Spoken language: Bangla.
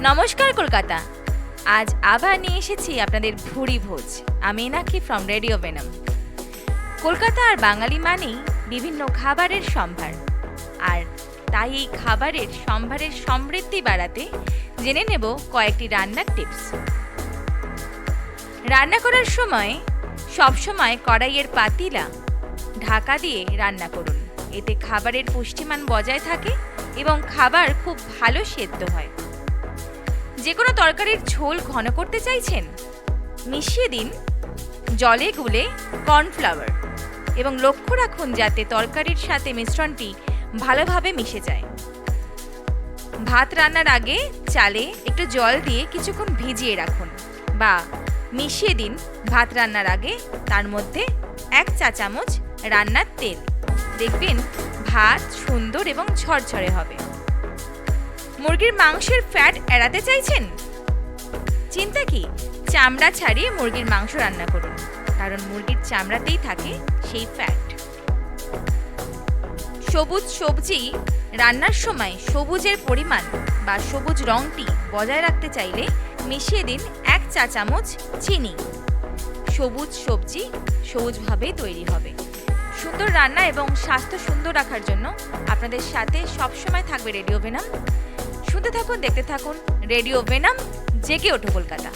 নমস্কার, কলকাতা। আজ আবার নিয়ে এসেছি আপনাদের ভুড়ি ভোজ। আমি নাকি ফ্রম রেডিও বেনাম কলকাতা আর বাঙালি মানেই বিভিন্ন খাবারের সম্ভার। আর তাই এই খাবারের সম্ভারের সমৃদ্ধি বাড়াতে জেনে নেব কয়েকটি রান্নার টিপস রান্না করার সময় সবসময় কড়াইয়ের পাতিলা ঢাকা দিয়ে রান্না করুন। এতে খাবারের পুষ্টিমান বজায় থাকে এবং খাবার খুব ভালো সেদ্ধ হয়। যে কোনো তরকারির ঝোল ঘন করতে চাইছেন? মিশিয়ে দিন জলে গুলে কর্নফ্লাওয়ার এবং লক্ষ্য রাখুন যাতে তরকারির সাথে মিশ্রণটি ভালোভাবে মিশে যায়। ভাত রান্নার আগে চালে একটু জল দিয়ে কিছুক্ষণ ভিজিয়ে রাখুন বা মিশিয়ে দিন ভাত রান্নার আগে, তার মধ্যে এক চা চামচ রান্নার তেল। দেখবেন ভাত সুন্দর এবং ঝরঝরে হবে। মুরগির মাংসের ফ্যাট এড়াতে চাইছেন? চিন্তা কি? চামড়া ছাড়িয়ে মুরগির মাংস রান্না করুন, কারণ মুরগির চামড়াতেই থাকে সেই ফ্যাট সবুজ সবজি রান্নার সময় সবুজের পরিমাণ বা সবুজ রঙটি বজায় রাখতে চাইলে মিশিয়ে দিন এক চা চামচ চিনি। সবুজ সবজি সবুজভাবেই তৈরি হবে। সুন্দর রান্না এবং স্বাস্থ্য সুন্দর রাখার জন্য আপনাদের সাথে সবসময় থাকবে রেডিও ভেনাম শুনতে থাকুন দেখতে থাকুন রেডিও ভেনাম জেগে ওঠো কলকাতা।